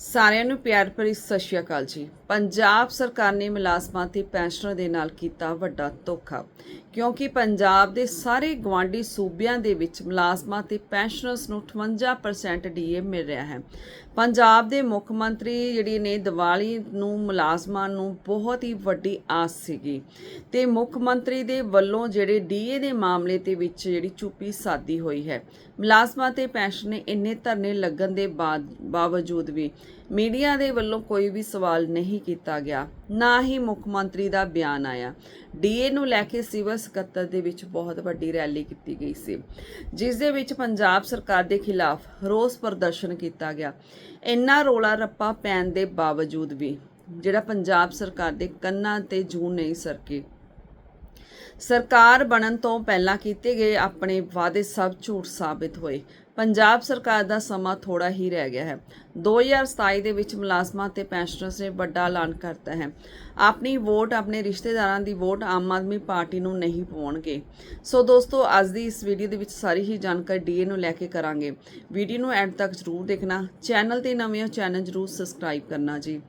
ਸਾਰਿਆਂ ਨੂੰ ਪਿਆਰ ਭਰੀ ਸਤਿ ਸ਼੍ਰੀ ਅਕਾਲ ਜੀ। ਪੰਜਾਬ ਸਰਕਾਰ ਨੇ ਮੁਲਾਜ਼ਮਾਂ ਤੇ ਪੈਨਸ਼ਨਰ ਦੇ ਨਾਲ ਕੀਤਾ ਵੱਡਾ ਧੋਖਾ। ਕਿਉਂਕਿ ਪੰਜਾਬ ਦੇ ਸਾਰੇ ਗਵਾਂਡੀ ਸੂਬਿਆਂ ਦੇ ਵਿੱਚ ਮੁਲਾਜ਼ਮਾਂ ਤੇ ਪੈਨਸ਼ਨਰਸ ਨੂੰ 58% ਡੀਏ ਮਿਲ ਰਿਹਾ ਹੈ। ਪੰਜਾਬ ਦੇ ਮੁੱਖ ਮੰਤਰੀ ਜਿਹੜੀ ਨੇ ਦੀਵਾਲੀ ਨੂੰ ਮੁਲਾਜ਼ਮਾਂ ਨੂੰ ਬਹੁਤ ਹੀ ਵੱਡੀ ਆਸ ਸੀਗੀ ਤੇ ਮੁੱਖ ਮੰਤਰੀ ਦੇ ਵੱਲੋਂ ਜਿਹੜੇ ਡੀਏ ਦੇ ਮਾਮਲੇ ਦੇ ਵਿੱਚ ਜਿਹੜੀ ਚੁੱਪੀ ਸਾਦੀ ਹੋਈ ਹੈ ਮੁਲਾਜ਼ਮਾਂ ਤੇ ਪੈਨਸ਼ਨ ਇੰਨੇ ਧਰਨੇ ਲੱਗਣ ਦੇ ਬਾਅਦ ਬਾਵਜੂਦ ਵੀ ਮੀਡੀਆ ਦੇ ਵੱਲੋਂ ਕੋਈ ਵੀ ਸਵਾਲ ਨਹੀਂ ਕੀਤਾ ਗਿਆ, ਨਾ ਹੀ ਮੁੱਖ ਮੰਤਰੀ ਦਾ ਬਿਆਨ ਆਇਆ। ਡੀਏ ਨੂੰ ਲੈ ਕੇ ਸਿਵਲ ਸਕੱਤਰ ਦੇ ਵਿੱਚ ਬਹੁਤ ਵੱਡੀ ਰੈਲੀ ਕੀਤੀ ਗਈ ਸੀ, ਜਿਸ ਦੇ ਵਿੱਚ ਪੰਜਾਬ ਸਰਕਾਰ ਦੇ ਖਿਲਾਫ ਰੋਸ ਪ੍ਰਦਰਸ਼ਨ ਕੀਤਾ ਗਿਆ। ਇੰਨਾ ਰੋਲਾ ਰੱਪਾ ਪੈਣ ਦੇ ਬਾਵਜੂਦ ਵੀ ਜਿਹੜਾ ਪੰਜਾਬ ਸਰਕਾਰ ਦੇ ਕੰਨਾਂ ਤੇ ਜੂ ਨਹੀਂ ਸਰਕੇ ਸਰਕਾਰ ਬਣਨ ਤੋਂ ਪਹਿਲਾਂ ਕੀਤੇ ਗਏ ਆਪਣੇ ਵਾਅਦੇ ਸਭ ਝੂਠ ਸਾਬਿਤ ਹੋਏ। ਪੰਜਾਬ ਸਰਕਾਰ ਦਾ ਸਮਾਂ ਥੋੜਾ ਹੀ ਰਹਿ ਗਿਆ ਹੈ। 2027 ਦੇ ਵਿੱਚ ਮੁਲਾਜ਼ਮਾਂ ਤੇ ਪੈਨਸ਼ਨਰਸ ਨੇ ਵੱਡਾ ਐਲਾਨ ਕਰਤਾ ਹੈ। ਆਪਣੀ ਵੋਟ ਆਪਣੇ ਰਿਸ਼ਤੇਦਾਰਾਂ ਦੀ ਵੋਟ ਆਮ ਆਦਮੀ ਪਾਰਟੀ ਨੂੰ ਨਹੀਂ ਪਾਉਣਗੇ। ਸੋ ਦੋਸਤੋ, ਅੱਜ ਦੀ ਇਸ ਵੀਡੀਓ ਦੇ ਵਿੱਚ ਸਾਰੀ ਹੀ ਜਾਣਕਾਰੀ ਡੀਏ ਨੂੰ ਲੈ ਕੇ ਕਰਾਂਗੇ। ਵੀਡੀਓ ਨੂੰ ਐਂਡ ਤੱਕ ਜ਼ਰੂਰ ਦੇਖਣਾ। ਚੈਨਲ ਤੇ ਨਵੇਂ ਹੋ ਚੈਨਲ ਜ਼ਰੂਰ ਸਬਸਕ੍ਰਾਈਬ ਕਰਨਾ ਜੀ।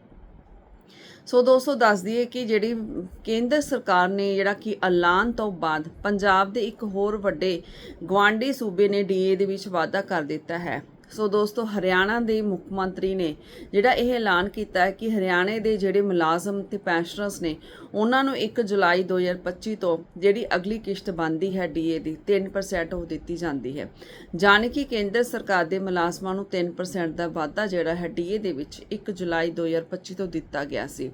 ਸੋ ਦੋਸਤੋ, ਦੱਸ ਦਈਏ ਕਿ ਜਿਹੜੀ ਕੇਂਦਰ ਸਰਕਾਰ ਨੇ ਜਿਹੜਾ ਕਿ ਐਲਾਨ ਤੋਂ ਬਾਅਦ ਪੰਜਾਬ ਦੇ ਇੱਕ ਹੋਰ ਵੱਡੇ ਗਵਾਂਡੀ ਸੂਬੇ ਨੇ ਡੀਏ ਦੇ ਵਿੱਚ ਵਾਅਦਾ ਕਰ ਦਿੱਤਾ ਹੈ। ਸੋ ਦੋਸਤੋ, ਹਰਿਆਣਾ ਦੇ ਮੁੱਖ ਮੰਤਰੀ ਨੇ ਜਿਹੜਾ ਇਹ ਐਲਾਨ ਕੀਤਾ ਹੈ ਕਿ ਹਰਿਆਣੇ ਦੇ ਜਿਹੜੇ ਮੁਲਾਜ਼ਮ ਤੇ ਪੈਨਸ਼ਨਰਸ ਨੇ, ਉਹਨਾਂ ਨੂੰ 1 ਜੁਲਾਈ 2025 ਤੋਂ ਜਿਹੜੀ ਅਗਲੀ ਕਿਸ਼ਤ ਬਣਦੀ ਹੈ ਡੀਏ ਦੀ 3% ਉਹ ਦਿੱਤੀ ਜਾਂਦੀ ਹੈ। ਜਾਣੀ ਕਿ ਕੇਂਦਰ ਸਰਕਾਰ ਦੇ ਮੁਲਾਜ਼ਮਾਂ ਨੂੰ 3% ਦਾ ਵਾਧਾ ਜਿਹੜਾ ਹੈ ਡੀਏ ਦੇ ਵਿੱਚ 1 ਜੁਲਾਈ 2025 ਤੋਂ ਦਿੱਤਾ ਗਿਆ ਸੀ।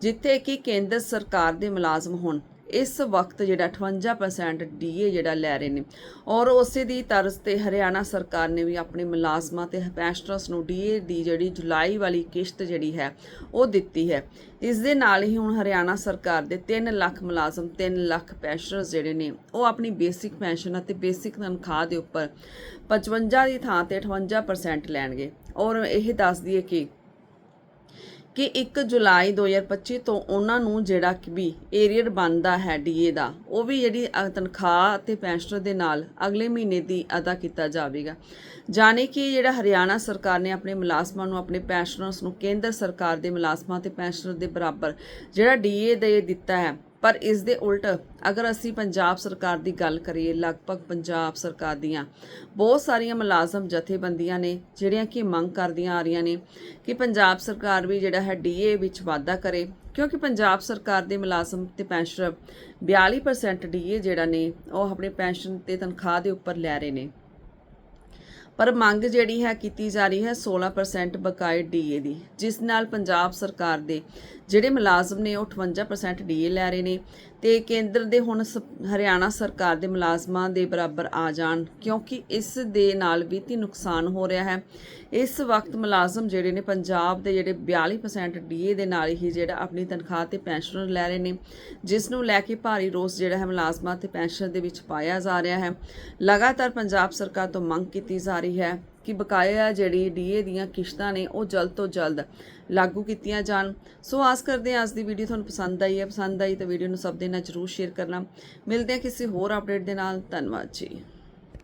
ਜਿੱਥੇ ਕਿ ਕੇਂਦਰ ਸਰਕਾਰ ਦੇ ਮੁਲਾਜ਼ਮ ਹੁਣ ਇਸ ਵਕਤ ਜਿਹੜਾ 58% ਡੀਏ ਜਿਹੜਾ ਲੈ ਰਹੇ ਨੇ। ਔਰ ਉਸੇ ਦੀ ਤਰਜ਼ ਤੇ ਹਰਿਆਣਾ ਸਰਕਾਰ ਨੇ ਵੀ ਆਪਣੇ ਮੁਲਾਜ਼ਮਾਂ ਤੇ ਪੈਨਸ਼ਨਰਸ ਨੂੰ ਡੀਏ ਦੀ ਜਿਹੜੀ ਜੁਲਾਈ ਵਾਲੀ ਕਿਸ਼ਤ ਜਿਹੜੀ ਹੈ, ਉਹ ਦਿੱਤੀ ਹੈ। ਇਸ ਦੇ ਨਾਲ ਹੀ ਹੁਣ ਹਰਿਆਣਾ ਸਰਕਾਰ ਦੇ 3 ਲੱਖ ਮੁਲਾਜ਼ਮ 3 ਲੱਖ ਪੈਨਸ਼ਨਰਸ ਜਿਹੜੇ ਨੇ, ਉਹ ਆਪਣੀ ਬੇਸਿਕ ਪੈਨਸ਼ਨ ਅਤੇ ਬੇਸਿਕ ਤਨਖਾਹ ਦੇ ਉੱਪਰ 55 ਦੀ ਥਾਂ ਤੇ 58% ਲੈਣਗੇ। ਔਰ ਇਹ ਦੱਸ ਦਈਏ ਕਿ ਕਿ 1 ਜੁਲਾਈ 2025 ਤੋਂ ਉਹਨਾਂ ਨੂੰ ਜਿਹੜਾ ਕਿ ਵੀ ਏਰੀਅਰ ਬਣਦਾ ਹੈ ਡੀਏ ਦਾ, ਉਹ ਵੀ ਜਿਹੜੀ ਤਨਖਾਹ ਅਤੇ ਪੈਨਸ਼ਨ ਦੇ ਨਾਲ ਅਗਲੇ ਮਹੀਨੇ ਦੀ ਅਦਾ ਕੀਤਾ ਜਾਵੇਗਾ। ਜਾਣੇ ਕਿ ਜਿਹੜਾ ਹਰਿਆਣਾ ਸਰਕਾਰ ਨੇ ਆਪਣੇ ਮੁਲਾਜ਼ਮਾਂ ਨੂੰ, ਆਪਣੇ ਪੈਨਸ਼ਨਰਸ ਨੂੰ, ਕੇਂਦਰ ਸਰਕਾਰ ਦੇ ਮੁਲਾਜ਼ਮਾਂ ਤੇ ਪੈਨਸ਼ਨਰ ਦੇ ਬਰਾਬਰ ਜਿਹੜਾ ਡੀਏ ਦੇ ਦਿੱਤਾ ਹੈ ਪਰ ਇਸ ਦੇ ਉਲਟ, ਅਗਰ ਅਸੀਂ ਪੰਜਾਬ ਸਰਕਾਰ ਦੀ ਗੱਲ ਕਰੀਏ, ਲਗਭਗ ਪੰਜਾਬ ਸਰਕਾਰ ਦੀਆਂ ਬਹੁਤ ਸਾਰੀਆਂ ਮੁਲਾਜ਼ਮ ਜਥੇਬੰਦੀਆਂ ਨੇ, ਜਿਹੜੀਆਂ ਕਿ ਮੰਗ ਕਰਦੀਆਂ ਆ ਰਹੀਆਂ ਨੇ ਕਿ ਪੰਜਾਬ ਸਰਕਾਰ ਵੀ ਜਿਹੜਾ ਹੈ ਡੀਏ ਵਿੱਚ ਵਾਧਾ ਕਰੇ, ਕਿਉਂਕਿ ਪੰਜਾਬ ਸਰਕਾਰ ਦੇ ਮੁਲਾਜ਼ਮ ਤੇ ਪੈਨਸ਼ਨਰ 42% ਡੀਏ ਜਿਹੜਾ ਨੇ, ਉਹ ਆਪਣੇ ਪੈਨਸ਼ਨ ਤੇ ਤਨਖਾਹ ਦੇ ਉੱਪਰ ਲੈ ਰਹੇ ਨੇ। ਪਰ ਮੰਗ ਜਿਹੜੀ ਹੈ ਕੀਤੀ ਜਾ ਰਹੀ ਹੈ 16% ਬਕਾਏ ਡੀਏ ਦੀ, ਜਿਸ ਨਾਲ ਪੰਜਾਬ ਸਰਕਾਰ ਦੇ ਜਿਹੜੇ ਮੁਲਾਜ਼ਮ ਨੇ ਉਹ 58% ਡੀਏ ਲੈ ਰਹੇ ਨੇ। ਤੇ ਕੇਂਦਰ ਦੇ ਹੁਣ ਸ- ਹਰਿਆਣਾ ਸਰਕਾਰ ਦੇ ਮੁਲਾਜ਼ਮਾਂ ਦੇ ਬਰਾਬਰ ਆ ਜਾਣ, ਕਿਉਂਕਿ ਇਸ ਦੇ ਨਾਲ ਵਿੱਤੀ ਨੁਕਸਾਨ ਹੋ ਰਿਹਾ ਹੈ। ਇਸ ਵਕਤ ਮੁਲਾਜ਼ਮ ਜਿਹੜੇ ਨੇ ਪੰਜਾਬ ਦੇ ਜਿਹੜੇ 42% ਡੀਏ ਦੇ ਨਾਲ ਹੀ ਜਿਹੜਾ ਆਪਣੀ ਤਨਖਾਹ ਤੇ ਪੈਨਸ਼ਨ ਲੈ ਰਹੇ ਨੇ, ਜਿਸ ਨੂੰ ਲੈ ਕੇ ਭਾਰੀ ਰੋਸ ਜਿਹੜਾ ਹੈ ਮੁਲਾਜ਼ਮਾਂ ਤੇ ਪੈਨਸ਼ਨ ਦੇ ਵਿੱਚ ਪਾਇਆ ਜਾ ਰਿਹਾ ਹੈ। ਲਗਾਤਾਰ ਪੰਜਾਬ ਸਰਕਾਰ ਤੋਂ ਮੰਗ ਕੀਤੀ ਜਾ ਰਹੀ ਹੈ ਕਿ ਬਕਾਇਆ ਜਿਹੜੀ ਡੀਏ ਦੀਆਂ ਕਿਸ਼ਤਾਂ ਨੇ ਉਹ ਜਲਦ ਤੋਂ ਜਲਦ ਲਾਗੂ ਕੀਤੀਆਂ ਜਾਣ। ਸੋ ਆਸ ਕਰਦੇ ਹਾਂ ਅੱਜ ਦੀ ਵੀਡੀਓ ਤੁਹਾਨੂੰ ਪਸੰਦ ਆਈ ਹੈ। ਪਸੰਦ ਆਈ ਤਾਂ ਵੀਡੀਓ ਨੂੰ ਸਭ ਦੇ ਨਾਲ ਜਰੂਰ ਸ਼ੇਅਰ ਕਰਨਾ। ਮਿਲਦੇ ਹਾਂ ਕਿਸੇ ਹੋਰ ਅਪਡੇਟ ਦੇ ਨਾਲ। ਧੰਨਵਾਦ ਜੀ।